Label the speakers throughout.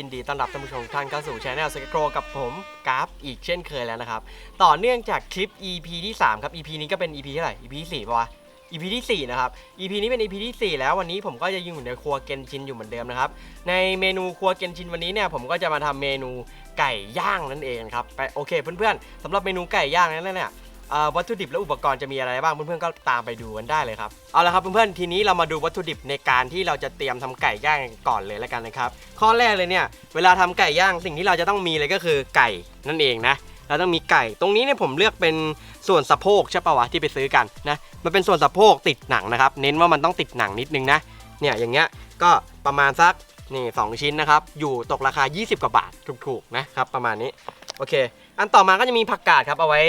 Speaker 1: ยินดีต้อนรับท่านผู้ชมทุกท่านเข้าสู่ช anel สเกโกรกับผมกราฟอีกเช่นเคยแล้วนะครับ ต่อเนื่องจากคลิป EP ที่ 3 ครับ EP นี้ก็เป็น EP เท่าไหร่ EP ที่4ป่ะวะ EP ที่ 4 นะครับ EP นี้เป็น EP ที่ 4 แล้ววันนี้ผมก็จะยังอยู่ในครัวเกนชินอยู่เหมือนเดิมนะครับ ในเมนูครัวเกนชินวันนี้เนี่ยผมก็จะมาทำเมนูไก่ย่างนั่นเองครับไปโอเคเพื่อนๆสำหรับเมนูไก่ย่างนั้นเนี่ย วัตถุดิบและอุปกรณ์จะมีอะไรบ้างเพื่อนๆก็ตามไปดูกันได้เลยครับเอาละครับเพื่อนๆทีนี้เรามาดูวัตถุดิบในการที่เราจะเตรียมทำไก่ย่างก่อนเลยแล้วกันนะครับข้อแรกเลยเนี่ยเวลาทำไก่ย่างสิ่งที่เราจะต้องมีเลยก็คือไก่นั่นเองนะเราต้องมีไก่ตรงนี้เนี่ยผมเลือกเป็นส่วนสะโพกใช่ปะวะที่ไปซื้อกันนะมันเป็นส่วนสะโพกติดหนังนะครับ เน้นว่ามันต้องติดหนังนิดนึงนะเนี่ยอย่างเงี้ยก็ประมาณสักนี่สองชิ้นนะครับอยู่ตกราคา 20 กว่าบาทถูกๆนะครับประมาณนี้โอเค อันต่อมาก็จะมีผักกาดครับเอาไว้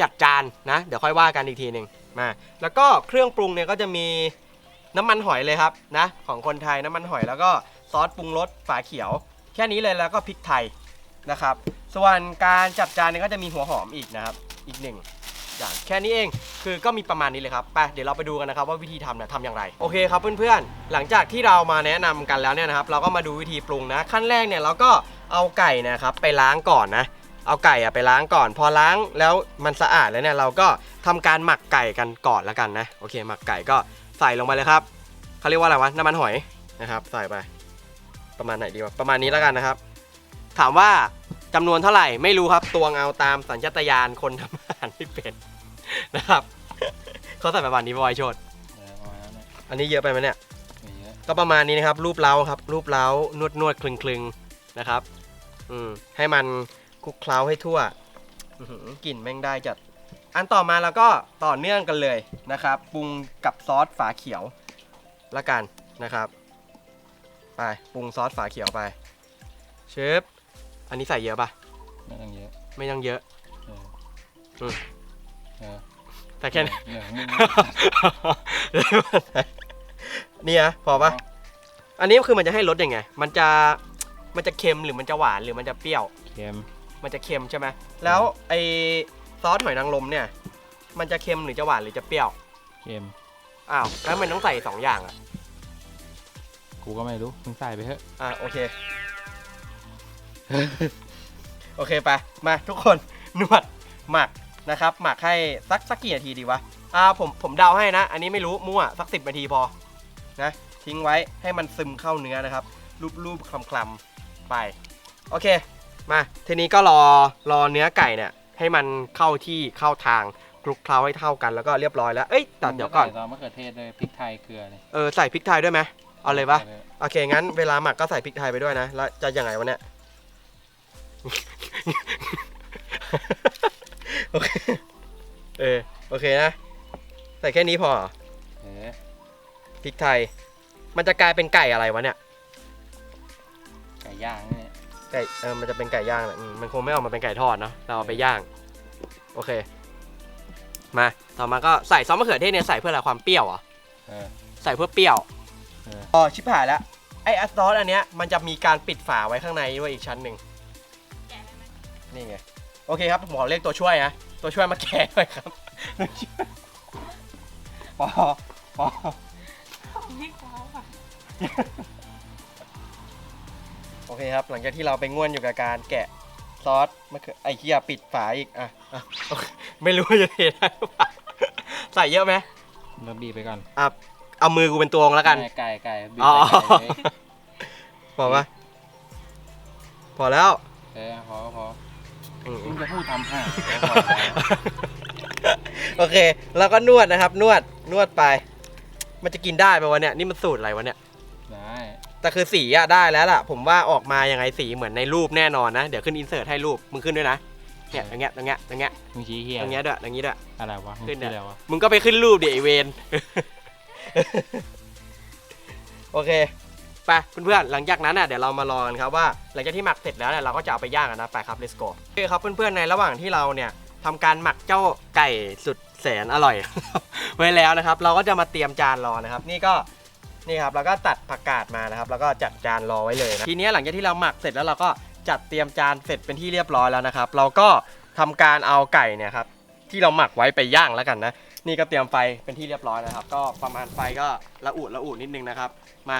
Speaker 1: จัดจานนะเดี๋ยวค่อยว่ากันอีกทีหนึ่งมาแล้วก็เครื่องปรุงเนี่ยก็จะมีน้ำมันหอยเลยครับนะของคนไทยน้ำมันหอยแล้วก็ซอสปรุงรสฝาเขียว แค่นี้เลยแล้วก็พริกไทยนะครับ ส่วนการจัดจานเนี่ยก็จะมีหัวหอมอีกนะครับอีกหนึ่งอย่างแค่นี้เองคือก็มีประมาณนี้เลยครับไปเดี๋ยวเราไปดูกันนะครับว่าวิธีทำเนี่ยทำอย่างไรโอเคครับเพื่อนๆ หลังจากที่เรามาแนะนำกันแล้วเนี่ยนะครับ เราก็มาดูวิธีปรุงนะขั้นแรกเนี่ยเราก็เอาไก่นะครับไปล้างก่อนนะ เอาไก่อะไปล้างก่อน พอล้างแล้วมันสะอาดแล้วเนี่ยเราก็ทำการหมักไก่กันก่อนแล้วกันนะโอเค หมักไก่ก็ใส่ลงไปเลยครับเขาเรียกว่าอะไรวะน้ำมันหอยนะครับ ใส่ไป ประมาณไหนดีวะประมาณนี้แล้วกันนะครับ ถามว่าจำนวนเท่าไหร่ไม่รู้ครับตวงเอาตามสัญชาตญาณคนทำอาหารที่เป็นนะครับเขาใส่ประมาณนี้บอยโชด
Speaker 2: เออประมาณนั้นแหละ
Speaker 1: อันนี้เยอะไปไหมเนี่ย
Speaker 2: ไม่เยอะ
Speaker 1: ก็ประมาณนี้นะครับ รูปเล้าครับ รูปเล้านวดนวดคลึงคลึงๆนะครับ อืมให้มัน คลุกเคล้าให้ทั่วอื้อหือกลิ่นแม่งได้จัด อันต่อมาแล้วก็ต่อเนื่องกันเลยนะครับปรุงกับซอสฝาเขียวละกันนะครับ ไปปรุงซอสฝาเขียวไปเชฟอันนี้ใส่เยอะปะ
Speaker 2: ไม่ต้องเยอะ
Speaker 1: ไม่ต้องเยอะ
Speaker 2: เออ
Speaker 1: อืม
Speaker 2: เออ
Speaker 1: แต่แค่นี้
Speaker 2: เหนื่อยมึง
Speaker 1: นี่นะพอปะอันนี้คือมันจะให้รสยังไง มันจะมันจะเค็มหรือมันจะหวานหรือมันจะเปรี้ยว
Speaker 2: เค็ม
Speaker 1: มันจะเค็มใช่ไหมแล้วไอซอสหอยนางรมเนี่ย มันจะเค็มหรือจะหวานหรือจะเปรี้ยว
Speaker 2: เค็ม
Speaker 1: อ้าวแล้วมันต้องใส่สองอย่างอะ
Speaker 2: กูก็ไม่รู้มึงใส่ไปเถอะ
Speaker 1: อะโอเค โอเคไปมาทุกคนนวดหมักนะครับ หมักให้สักสักกี่นาทีดีวะอ่าผมผมเดาให้นะ อันนี้ไม่รู้มั่วสักสิบนาทีพอนะทิ้งไว้ให้มันซึมเข้าเนื้อนะครับรูปๆคลำๆไป โอเค มาทีนี้ก็รอรอเนื้อไก่เนี่ยให้มันเข้าที่เข้าทางคลุกเคล้าให้เท่ากันแล้วก็เรียบร้อยแล้ว เอ้ยตัดเดี๋ยวก่อน
Speaker 2: มึงใส่ซอสมะเขือเทศด้วยพริกไทยเกลือเลย
Speaker 1: เออใส่พริกไทยด้วยไหมเอาเลยปะ
Speaker 2: ใส่ถอ
Speaker 1: โอเคงั้นเวลาหมักก็ใส่พริกไทยไปด้วยนะ แล้วจะยังไงวะเนี่ย โอเค เออโอเคนะ ใส่แค่นี้พอเหรอ
Speaker 2: เออ
Speaker 1: พริกไทย มันจะกลายเป็นไก่อะไรวะเนี่ย
Speaker 2: ไก่ย่างนี่
Speaker 1: ไก่เออมันจะเป็นไก่ย่างแหละอืมมันคงไม่ออกมาเป็นไก่ทอดเนาะเราเอาไปย่าง โอเค มาต่อมาก็ใส่ซอสมะเขือเทศเนี่ยใส่เพื่ออะไรความเปรี้ยวเหรอะ
Speaker 2: เออ
Speaker 1: ใส่เพื่อเปรี้ยว
Speaker 2: เออ
Speaker 1: อ๋อชิบหายแล้วไออัสซอสอันเนี้ยมันจะมีการปิดฝาไว้ข้างในด้วยอีกชั้นหนึ่งนี่ไงโอเคครับผมขอเรียกตัวช่วยนะตัวช่วยมาแกะด้วยครับปอปอ
Speaker 3: ไม่คว้าค่ะ
Speaker 1: โอเคครับ หลังจากที่เราไปง่วนอยู่กับการแกะซอสมะเขือไอ้เหี้ยปิดฝาอีกอะอะโอเคไม่รู้ว่าจะเทได้หรือเปล่าใส่เยอะไหม
Speaker 2: แล้วบีบไปก่อน
Speaker 1: อะเอามือกูเป็นตัวงแล้วกัน
Speaker 2: ไไก่ไก่บีบ
Speaker 1: อ๋อ
Speaker 2: ใส่ไก่เลย
Speaker 1: พอปะพอแล้ว
Speaker 2: เออพอพอ
Speaker 1: อืม
Speaker 2: มึงจะพูดทำห่าพอแล้ว
Speaker 1: โอเค แล้วก็นวดนะครับ นวดนวดไป มันจะกินได้ไหมวะเนี่ย นี่มันสูตรอะไรวะเนี่ย
Speaker 2: ได้
Speaker 1: แต่คือสีอะได้แล้วล่ะ ผมว่าออกมายังไงสีเหมือนในรูปแน่นอนนะ เดี๋ยวขึ้นอินเสิร์ตให้รูป มึงขึ้นด้วยนะเนี่ยอย่างเงี้ยอย่างเงี้ยอย่างเงี้ย
Speaker 2: มึงชี้เฮีย
Speaker 1: อย่างเงี้ยด้วยอย่างงี้ด้วย
Speaker 2: อะไรวะมึง
Speaker 1: ขึ้น
Speaker 2: ชี้
Speaker 1: เนี่ย
Speaker 2: อะไรวะ
Speaker 1: มึงก็ไปขึ้นรูปดิไอเวน โอเค ไปเพื่อนๆ หลังจากนั้นน่ะเดี๋ยวเรามารอกันครับว่า หลังจากที่หมักเสร็จแล้วเนี่ยเราก็จะเอาไปย่างกันนะ ไปครับ let's go โอเคครับเพื่อนๆ ในระหว่างที่เราเนี่ยทำการหมักเจ้าไก่สุดแสนอร่อย ไว้แล้วนะครับ เราก็จะมาเตรียมจานรอนะครับ นี่ก็ นี่ครับเราก็ตัดผักกาดมานะครับ แล้วก็จัดจานรอไว้เลยนะทีนี้หลังจากที่เราหมักเสร็จแล้วเราก็จัดเตรียมจานเสร็จเป็นที่เรียบร้อยแล้วนะครับ เราก็ทำการเอาไก่เนี่ยครับที่เราหมักไว้ไปย่างแล้วกันนะ นี่ก็เตรียมไฟเป็นที่เรียบร้อยนะครับ ก็ประมาณไฟก็ระอุระอุนิดนึงนะครับ มา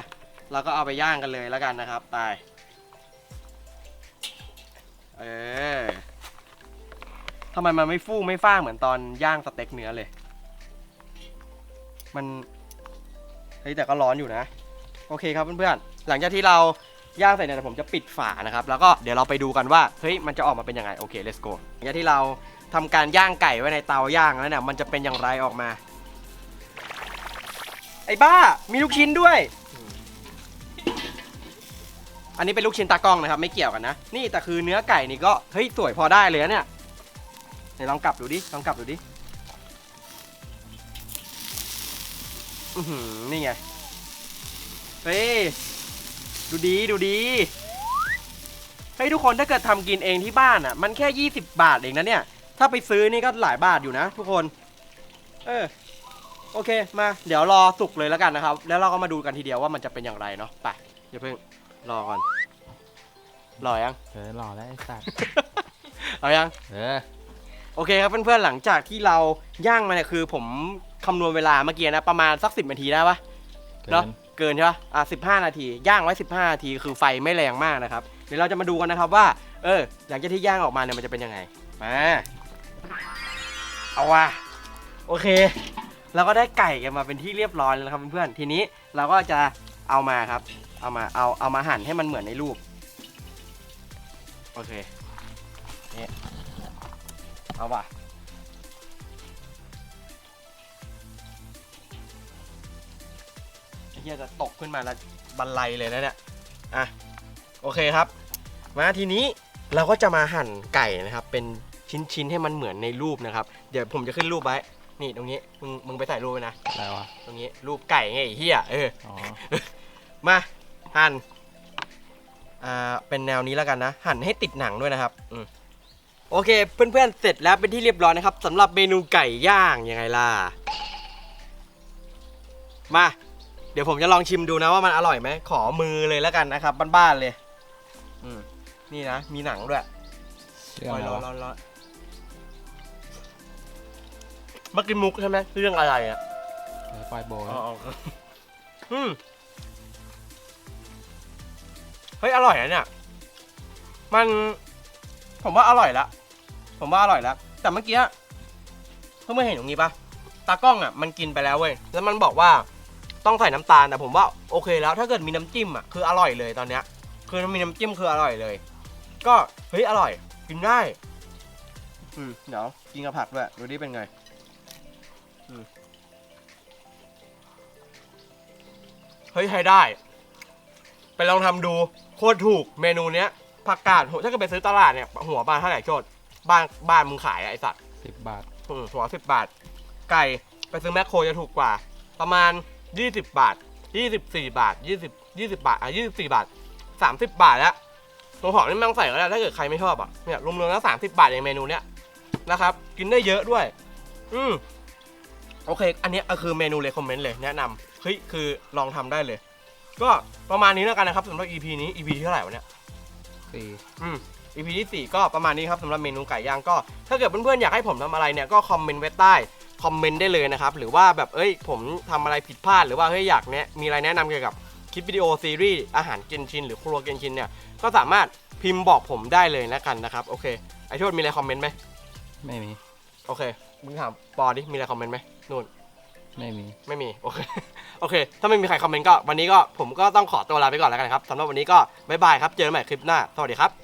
Speaker 1: เราก็เอาไปย่างกันเลยแล้วกันนะครับไปออทำไมมันไม่ฟูไม่ฟ้าเหมือนตอนย่างสเต็กเนื้อเลย มัน เฮ้ยแต่ก็ร้อนอยู่นะ โอเคครับเพื่อนๆหลังจากที่เราย่างเสร็จเนี่ยผมจะปิดฝานะครับแล้วก็เดี๋ยวเราไปดูกันว่าเฮ้ยมันจะออกมาเป็นยังไงโอเค let's go หลังจากที่เราทำการย่างไก่ไว้ในเตาย่างแล้วเนี่ยมันจะเป็นอย่างไรออกมา ไอ้บ้ามีลูกชิ้นด้วย อันนี้เป็นลูกชิ้นตากล้องนะครับ ไม่เกี่ยวกันนะ นี่แต่คือเนื้อไก่นี่ก็เฮ้ยสวยพอได้เลยเนี่ยไหนลองกลับดูดิลองกลับดูดิ อือหือนี่ไง เฮ้ย ดูดีดูดี เฮ้ยทุกคนถ้าเกิดทำกินเองที่บ้านอะ มันแค่ 20 บาทเองนะเนี่ย ถ้าไปซื้อนี่ก็หลายบาทอยู่นะทุกคน เออ โอเคมา เดี๋ยวรอสุกเลยแล้วกันนะครับ แล้วเราก็มาดูกันทีเดียวว่ามันจะเป็นอย่างไรเนาะ ไปอย่าเพิ่งรอก่อน รอยัง
Speaker 2: เออหล่อแล้วไอ้สัตว์
Speaker 1: รอยัง
Speaker 2: เออ
Speaker 1: โอเคครับเพื่อนๆหลังจากที่เราย่างมาเนี่ยคือผม คำนวณเวลาเมื่อกี้นะ ประมาณสักสิบนาทีได้ปะ
Speaker 2: เกิ
Speaker 1: เนาะ
Speaker 2: น
Speaker 1: เกินใช่ปะอะสิบห้านาทีย่างไว้สิบห้านาทีคือไฟไม่แรงมากนะครับ เดี๋ยวเราจะมาดูกันนะครับว่า เออ หลังจากที่ย่างออกมาเนี่ยมันจะเป็นยังไงมาเอาว่ะโอเคเราก็ได้ไก่กันมาเป็นที่เรียบร้อยแล้วนะครับเพื่อนๆทีนี้เราก็จะเอามาครับ เอามาเอาเอามาหั่นให้มันเหมือนในรูปโอเคนี่เอาว่ะ เฮียจะตกขึ้นมาแล้วบันไลเลยนะเนี่ยอะโอเคครับ มาทีนี้เราก็จะมาหั่นไก่นะครับ เป็นชิ้นๆให้มันเหมือนในรูปนะครับ เดี๋ยวผมจะขึ้นรูปไว้ นี่ตรงนี้มึงมึงไปใส่รูปไว้นะ
Speaker 2: อะไรวะ
Speaker 1: ตรงนี้รูปไก่ไงไอ้เฮียเออ
Speaker 2: อ๋อ
Speaker 1: มาหั่นอ่าเป็นแนวนี้แล้วกันนะ หั่นให้ติดหนังด้วยนะครับอืมโอเค เพื่อนๆเสร็จแล้วเป็นที่เรียบร้อยนะครับสำหรับเมนูไก่ย่างยังไงล่ะมา เดี๋ยวผมจะลองชิมดูนะว่ามันอร่อยไหมขอมือเลยแล้วกันนะครับ บ้านๆเลย อืมนี่นะ มีหนังด้วย
Speaker 2: เรื่อง
Speaker 1: รอ
Speaker 2: อะไร
Speaker 1: รอ
Speaker 2: วะ
Speaker 1: รอรอเมื่อกี้มุกใช่ไหมเรื่องอะไรอะ
Speaker 2: เออปล่อยโบย
Speaker 1: อ๋ออ๋ออืมเฮ้ยอร่อยนะเนี่ย มัน ผมว่าอร่อยละ ผมว่าอร่อยแล้วแต่เมื่อกี้เพิ่งมาเห็นตรงนี้ปะตากล้องอะ มันกินไปแล้วเว้ย แล้วมันบอกว่า ต้องใส่น้ำตาลแต่ผมว่าโอเคแล้วถ้าเกิดมีน้ำจิ้มอะคืออร่อยเลยตอนเนี้ย คือมีน้ำจิ้มคืออร่อยเลย ก็เฮ้ยอร่อย กินได้ อืมเดี๋ยวกินกับผักด้วยดูดิเป็นไงอืมเฮ้ยใช้ได้ ไปลองทำดูโคตรถูกเมนูเนี้ยผักกาดโหถ้าเกิดไปซื้อตลาดเนี่ยหัวบ้านเท่าไหร่โจทย์บ้านบ้านมึงขายอะไอสัตว์
Speaker 2: สิบบาท
Speaker 1: อืมหัวสิบบาท ไก่ไปซื้อแมคโครจะถูกกว่า ประมาณ ยี่สิบบาทยี่สิบสี่บาทยี่สิบยี่สิบบาท อะยี่สิบสี่บาทสามสิบบาทแล้วตัวหอมนี่ไม่ต้องใส่ก็ได้ถ้าเกิดใครไม่ชอบอะเนี่ยรวมๆแล้วสามสิบบาทเองเมนูเนี้ยนะครับ กินได้เยอะด้วย อืมโอเค อันเนี้ยก็คือเมนูเลยคอมเมนต์เลยแนะนำเฮ้ยคือลองทำได้เลย ก็ประมาณนี้แล้วกันนะครับสำหรับ EP นี้ EP ที่เท่าไหร่วะเนี่ย
Speaker 2: สี่
Speaker 1: อืม EP ที่4ก็ประมาณนี้ครับสำหรับเมนูไก่ย่างก็ ถ้าเกิดเพื่อนๆอยากให้ผมทำอะไรเนี่ยก็คอมเมนต์ไว้ใต้ คอมเมนต์ได้เลยนะครับ หรือว่าแบบเอ้ยผมทำอะไรผิดพลาดหรือว่าเฮ้ยอยากเนี้ยมีอะไรแนะนำเกี่ยวกับคลิปวิดีโอซีรีส์อาหารเกนชินหรือครัวเกนชินเนี่ยก็สามารถพิมพ์บอกผมได้เลยแล้วกันนะครับโอเคไอโทษมีอะไรคอมเมนต์ไหม
Speaker 2: ไม่มี
Speaker 1: โอเคมึงถามปอดิมีอะไรคอมเมนต์ไหมนู่น
Speaker 2: ไม่มี
Speaker 1: ไม่มีโอเคโอเค ถ้าไม่มีใครคอมเมนต์ก็วันนี้ก็ผมก็ต้องขอตัวลาไปก่อนแล้วกันครับสำหรับวันนี้ก็บ๊ายบายครับเจอกันใหม่คลิปหน้าสวัสดีครับ